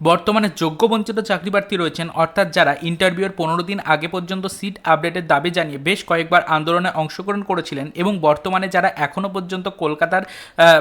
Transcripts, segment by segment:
বর্তমানে যোগ্য বঞ্চিত চাকরি প্রার্থী রয়েছেন, অর্থাৎ যারা ইন্টারভিউয়ের পনেরো দিন আগে পর্যন্ত সিট আপডেটের দাবি জানিয়ে বেশ কয়েকবার আন্দোলনে অংশগ্রহণ করেছিলেন এবং বর্তমানে যারা এখনও পর্যন্ত কলকাতার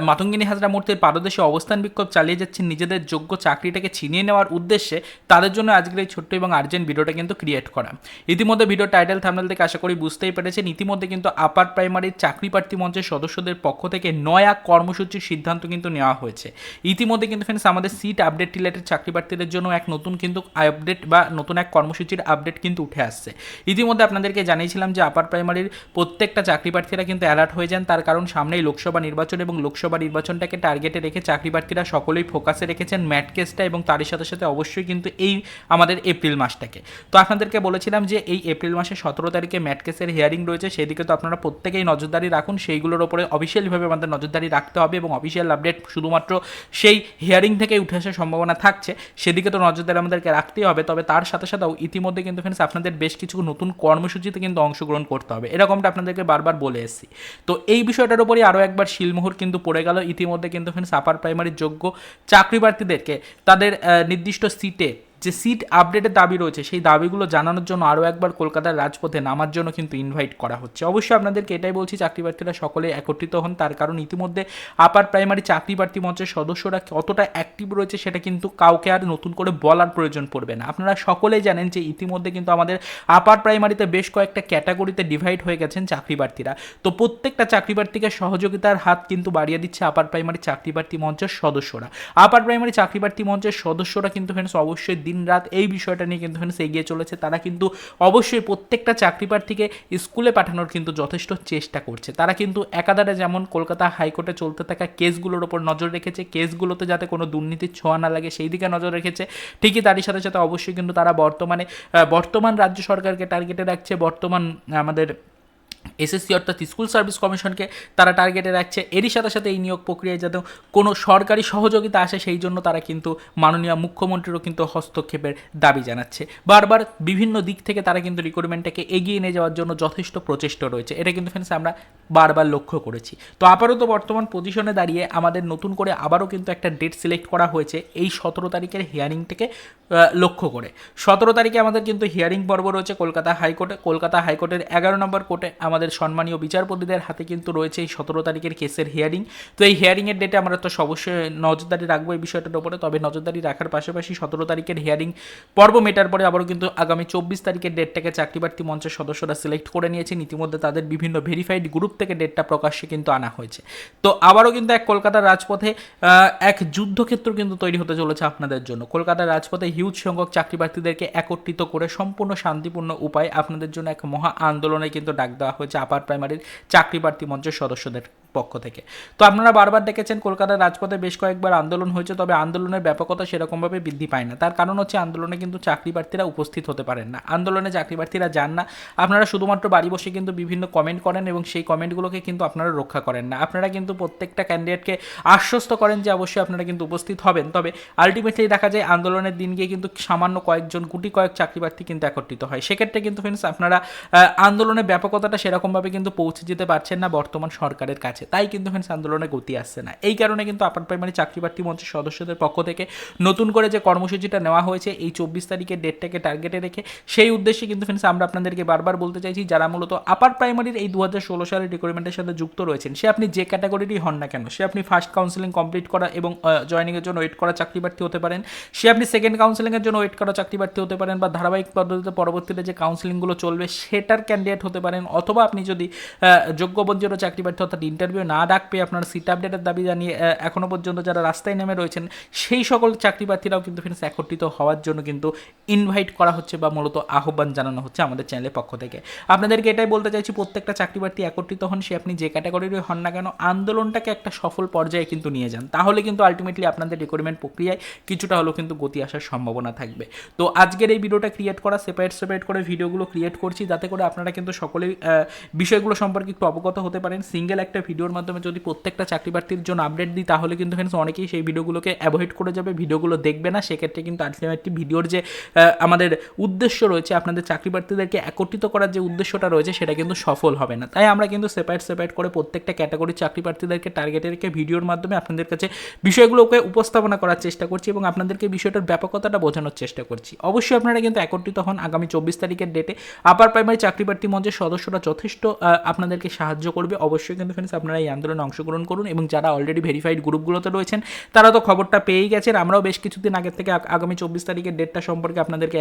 মাতঙ্গিনী হাজরা মূর্তির পাদদেশে অবস্থান বিক্ষোভ চালিয়ে যাচ্ছেন, নিজেদের যোগ্য চাকরিটাকে ছিনিয়ে নেওয়ার উদ্দেশ্যে তাদের জন্য আজকের এই ছোট্ট এবং আর্জেন্ট ভিডিওটা কিন্তু ক্রিয়েট করা। ইতিমধ্যে ভিডিও টাইটেল থামনেল থেকে আশা করি বুঝতেই পেরেছেন, ইতিমধ্যে কিন্তু আপার প্রাইমারির চাকরি প্রার্থী মঞ্চের সদস্যদের পক্ষ থেকে নয়া কর্মসূচির সিদ্ধান্ত কিন্তু নেওয়া হয়েছে। ইতিমধ্যে কিন্তু ফ্রেন্ডস আমাদের সিট আপডেট রিলেটেড চাকরি প্রার্থীদের জন্য এক নতুন কিন্তু আপডেট বা নতুন এক কর্মসূচির আপডেট কিন্তু উঠে আসছে। ইতিমধ্যে আপনাদেরকে জানিয়েছিলাম যে আপার প্রাইমারির প্রত্যেকটা চাকরি প্রার্থীরা কিন্তু অ্যালার্ট হয়ে যান। তার কারণ সামনেই লোকসভা নির্বাচন এবং লোকসভা নির্বাচনটাকে টার্গেটে রেখে চাকরি প্রার্থীরা সকলেই ফোকাসে রেখেছেন। ম্যাট কেসটা এবং তারই সাথে সাথে অবশ্যই কিন্তু এই আমাদের এপ্রিল মাসটাকে। তো আপনাদেরকে বলেছিলাম যে এই এপ্রিল মাসের সতেরো তারিখে ম্যাট কেসের হিয়ারিং রয়েছে। সেদিকে তো আপনারা প্রত্যেকেই নজরদারি রাখুন। সেইগুলোর ওপরে অফিসিয়ালিভাবে আমাদের নজরদারি রাখতে হবে এবং অফিসিয়াল আপডেট শুধুমাত্র সেই হিয়ারিং থেকে উঠে আসার সম্ভাবনা থাকছে। সেদিকে তো নজরদারি আমাদেরকে রাখতেই হবে। তবে তার সাথে সাথেও ইতিমধ্যে কিন্তু ফ্রেন্ডস আপনাদের বেশ কিছু নতুন কর্মসূচিতে কিন্তু অংশগ্রহণ করতে হবে। এরকমটা আপনাদেরকে বারবার বলে এসেছি। তো এই বিষয়টার উপরই আরও একবার শিলমোহর কিন্তু পড়ে গেল। ইতিমধ্যে কিন্তু ফ্রেন্ডস আপার প্রাইমারির যোগ্য চাকরি প্রার্থীদেরকে তাদের নির্দিষ্ট সিটে যে সিট আপডেটের দাবি রয়েছে, সেই দাবিগুলো জানানোর জন্য আরও একবার কলকাতার রাজপথে নামার জন্য কিন্তু ইনভাইট করা হচ্ছে। অবশ্যই আপনাদেরকে এটাই বলছি চাকরি প্রার্থীরা সকলে একত্রিত হন। তার কারণ ইতিমধ্যে আপার প্রাইমারি চাকরি প্রার্থী মঞ্চের সদস্যরা কতটা অ্যাক্টিভ রয়েছে সেটা কিন্তু কাউকে আর নতুন করে বলার প্রয়োজন পড়বে না। আপনারা সকলেই জানেন যে ইতিমধ্যে কিন্তু আমাদের আপার প্রাইমারিতে বেশ কয়েকটা ক্যাটাগরিতে ডিভাইড হয়ে গেছেন চাকরি প্রার্থীরা তো প্রত্যেকটা চাকরি প্রার্থীকে সহযোগিতার হাত কিন্তু বাড়িয়ে দিচ্ছে আপার প্রাইমারি চাকরি প্রার্থী মঞ্চের সদস্যরা। আপার প্রাইমারি চাকরি প্রার্থী মঞ্চের সদস্যরা কিন্তু ফ্রেন্ডস অবশ্যই দিন রাত এই বিষয়টা নিয়ে কিন্তু এগিয়ে চলেছে, তারা কিন্তু অবশ্যই প্রত্যেকটা চাকরি প্রার্থীকে স্কুলে পাঠানোর কিন্তু যথেষ্ট চেষ্টা করছে। তারা কিন্তু একাধারে যেমন কলকাতা হাইকোর্টে চলতে থাকা কেসগুলোর ওপর নজর রেখেছে, কেসগুলোতে যাতে কোনো দুর্নীতির ছোঁয়া না লাগে সেই দিকে নজর রেখেছে। ঠিকই তারই সাথে সাথে অবশ্যই কিন্তু তারা বর্তমানে বর্তমান রাজ্য সরকারকে টার্গেটে রাখছে, বর্তমান আমাদের এসএসসি অর্থাৎ স্কুল সার্ভিস কমিশনকে তারা টার্গেটে রাখছে। এরই সাথে সাথে এই নিয়োগ প্রক্রিয়ায় যাতে কোনো সরকারি সহযোগিতা আসে, সেই জন্য তারা কিন্তু মাননীয় মুখ্যমন্ত্রীরও কিন্তু হস্তক্ষেপের দাবি জানাচ্ছে। বারবার বিভিন্ন দিক থেকে তারা কিন্তু রিক্রুটমেন্টটাকে এগিয়ে নিয়ে যাওয়ার জন্য যথেষ্ট প্রচেষ্টা রয়েছে। এটা কিন্তু ফ্রেন্ডস আমরা বারবার লক্ষ্য করেছি। তো আপাতত বর্তমান পজিশনে দাঁড়িয়ে আমাদের নতুন করে আবারও কিন্তু একটা ডেট সিলেক্ট করা হয়েছে এই সতেরো তারিখের হিয়ারিংটাকে লক্ষ্য করে। সতেরো তারিখে আমাদের কিন্তু হিয়ারিং পর্ব রয়েছে কলকাতা হাইকোর্টে। কলকাতা হাইকোর্টের এগারো নম্বর কোর্টে আমাদের সম্মানীয় বিচারপতিদের হাতে কিন্তু রয়েছে এই সতেরো তারিখের কেসের হিয়ারিং তো এই হিয়ারিংয়ের ডেটে আমরা তো অবশ্যই নজরদারি রাখব এই বিষয়টার উপরে, তবে নজরদারি রাখার পাশাপাশি সতেরো তারিখের হিয়ারিং পর্ব মেটার পরে আবারও কিন্তু আগামী চব্বিশ তারিখের ডেটটাকে চাকরি প্রার্থী মঞ্চের সদস্যরা সিলেক্ট করে নিয়েছেন ইতিমধ্যে তাদের বিভিন্ন ভেরিফাইড গ্রুপ থেকে ডেটটা প্রকাশ্যে কিন্তু আনা হয়েছে। তো আবারও কিন্তু এক কলকাতার রাজপথে এক যুদ্ধক্ষেত্র কিন্তু তৈরি হতে চলেছে আপনাদের জন্য। কলকাতার রাজপথে হিউজ সংখ্যক চাকরি প্রার্থীদেরকে একত্রিত করে সম্পূর্ণ শান্তিপূর্ণ উপায়ে আপনাদের জন্য এক মহা আন্দোলনে কিন্তু ডাক দেওয়া হয়েছে আপার প্রাইমারির চাকরি প্রার্থী মঞ্চের সদস্যদের। পক্ষ থেকে। তো আপনারা বারবার দেখেছেন কলকাতার রাজপথে বেশ কয়েকবার আন্দোলন হয়েছে, তবে আন্দোলনের ব্যাপকতা সেরকমভাবে বৃদ্ধি পায় না। তার কারণ হচ্ছে আন্দোলনে কিন্তু চাকরি প্রার্থীরা উপস্থিত হতে পারেন না। আন্দোলনে চাকরি প্রার্থীরা যান না। আপনারা শুধুমাত্র বাড়ি বসে কিন্তু বিভিন্ন কমেন্ট করেন এবং সেই কমেন্টগুলোকে কিন্তু আপনারা রক্ষা করেন না। আপনারা কিন্তু প্রত্যেকটা ক্যান্ডিডেটকে আশ্বস্ত করেন যে অবশ্যই আপনারা কিন্তু উপস্থিত হবেন। তবে আলটিমেটলি দেখা যায়, আন্দোলনের দিন গিয়ে কিন্তু সামান্য কয়েকজন গুটি কয়েক চাকরি প্রার্থী কিন্তু একত্রিত হয়। সেক্ষেত্রে কিন্তু ফ্রেন্ডস আপনারা আন্দোলনের ব্যাপকতাটা সেরকমভাবে কিন্তু পৌঁছে যেতে পারছেন না বর্তমান সরকারের কাছে। তাই কিন্তু ফ্রেন্ডস আন্দোলনে গতি আসছে না। এই কারণে কিন্তু আপার প্রাইমারি চাকরি প্রার্থী মঞ্চের সদস্যদের পক্ষ থেকে নতুন করে যে কর্মসূচিটা নেওয়া হয়েছে, এই চব্বিশ তারিখের ডেটটাকে টার্গেটে রেখে, সেই উদ্দেশ্যে কিন্তু ফ্রেন্ডস আমরা আপনাদেরকে বারবার বলতে চাইছি, যারা মূলত আপার প্রাইমারির এই দু হাজার ষোলো সালের রিক্রুটমেন্টের সাথে যুক্ত রয়েছেন, সে আপনি যে ক্যাটাগরিরই হন না কেন, সে আপনি ফার্স্ট কাউন্সিলিং কমপ্লিট করা এবং জয়নিংয়ের জন্য ওয়েট করা চাকরি প্রার্থী হতে পারেন, সে আপনি সেকেন্ড কাউন্সিলিংয়ের জন্য ওয়েট করা চাকরি প্রার্থী হতে পারেন বা ধারাবাহিক পদ্ধতিতে পরবর্তীতে যে কাউন্সিলিংগুলো চলবে, সেটার ক্যান্ডিডেট হতে পারেন, অথবা আপনি যদি যোগ্য বঞ্চিত চাকরি প্রার্থী অর্থাৎ ইন্টারভিউ না ডাক পেয়ে আপনার সিট আপডেটের দাবি জানিয়ে এখনও এখনও পর্যন্ত যারা রাস্তায় নেমে রয়েছেন, সেই সকল চাকরি প্রার্থীরাও কিন্তু ফ্রেন্ডস একত্রিত হওয়ার জন্য কিন্তু ইনভাইট করা হচ্ছে বা মূলত আহ্বান জানানো হচ্ছে আমাদের চ্যানেলের পক্ষ থেকে। আপনাদেরকে এটাই বলতে চাইছি, প্রত্যেকটা চাকরি প্রার্থী একত্রিত হন, সে আপনি যে ক্যাটাগরির হন না কেন, আন্দোলনটাকে একটা সফল পর্যায়ে কিন্তু নিয়ে যান। তাহলে কিন্তু আলটিমেটলি আপনাদের রিক্রুটমেন্ট প্রক্রিয়ায় কিছুটা হলেও কিন্তু গতি আসার সম্ভাবনা থাকবে। তো আজকের এই ভিডিওটা ক্রিয়েট করা সেপারেট সেপারেট করে ভিডিওগুলো ক্রিয়েট করছি, যাতে করে আপনারা কিন্তু সকলেই বিষয়গুলো সম্পর্কে একটু অবগত হতে পারেন। সিঙ্গেল একটা ভিডিওর মাধ্যমে যদি প্রত্যেকটা চাকরি প্রার্থীর জন্য আপডেট দিই, তাহলে কিন্তু ফ্রেন্ডস অনেকেই সেই ভিডিওগুলোকে অ্যাভয়েড করে যাবে। ভিডিওগুলো দেখবে না, সেক্ষেত্রে কিন্তু আলটিমেটলি ভিডিওর যে আমাদের উদ্দেশ্য রয়েছে আপনাদের চাকরি প্রার্থীদেরকে একত্রিত করার যে উদ্দেশ্যটা রয়েছে, সেটা কিন্তু সফল হবে না। তাই আমরা কিন্তু সেপারেট সেপারেট করে প্রত্যেকটা ক্যাটাগরির চাকরি প্রার্থীদেরকে টার্গেটে রেখে ভিডিওর মাধ্যমে আপনাদের কাছে বিষয়গুলোকে উপস্থাপনা করার চেষ্টা করছি এবং আপনাদেরকে বিষয়টার ব্যাপকতাটা বোঝানোর চেষ্টা করছি। অবশ্যই আপনারা কিন্তু একত্রিত হন আগামী চব্বিশ তারিখের ডেটে আপার প্রাইমারি চাকরি প্রার্থী মঞ্চের সদস্যরা যথেষ্ট আপনাদেরকে সাহায্য করবে। অবশ্যই কিন্তু ফ্রেন্ডস আপনারা এই আন্দোলনে অংশগ্রহণ করুন এবং যারা অলরেডি ভেরিফাইড গ্রুপগুলোতে রয়েছেন, তারা তো খবরটা পেয়েই গেছেন। আমরাও বেশ কিছুদিন আগের থেকে আগামী চব্বিশ তারিখের ডেটটা সম্পর্কে আপনাদেরকে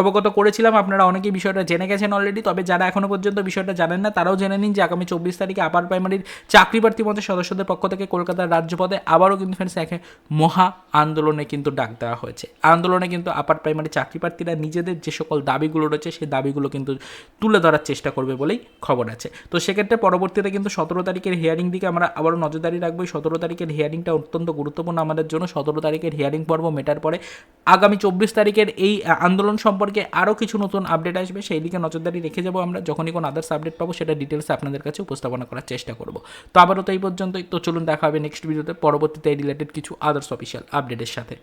অবগত করেছিলাম। আপনারা অনেকেই বিষয়টা জেনে গেছেন অলরেডি তবে যারা এখনও পর্যন্ত বিষয়টা জানেন না, তারাও জেনে নিন যে আগামী চব্বিশ তারিখে আপার প্রাইমারির চাকরি প্রার্থী মঞ্চের সদস্যদের পক্ষ থেকে কলকাতার রাজ্যপদে আবারও কিন্তু ফ্রেন্ডস একে মহা আন্দোলনে কিন্তু ডাক দেওয়া হয়েছে। আন্দোলনে কিন্তু আপার প্রাইমারি চাকরি প্রার্থীরা নিজেদের যে সকল দাবিগুলো রয়েছে, সেই দাবিগুলো কিন্তু তুলে ধরার চেষ্টা করবে বলেই খবর আছে। তো সেক্ষেত্রে পরবর্তীতে কিন্তু সতেরো তারিখের হিয়ারিং দিকে আমরা আবারও নজরদারি রাখব। সতেরো তারিখের হিয়ারিংটা অত্যন্ত গুরুত্বপূর্ণ আমাদের জন্য। সতেরো তারিখের হিয়ারিং পর্ব মেটার পরে আগামী চব্বিশ তারিখের এই আন্দোলন সম্পর্কে আরও কিছু নতুন আপডেট আসবে, সেই দিকে নজরদারি রেখে যাব আমরা। যখনই কোনো আদার্স আপডেট পাবো, সেটা ডিটেলসে আপনাদের কাছে উপস্থাপনা করার চেষ্টা করব। তো আবারও তো এই পর্যন্তই। তো চলুন দেখা হবে নেক্সট ভিডিওতে পরবর্তীতে এই রিলেটেড কিছু আদার্স অফিসিয়াল আপডেটের সাথে।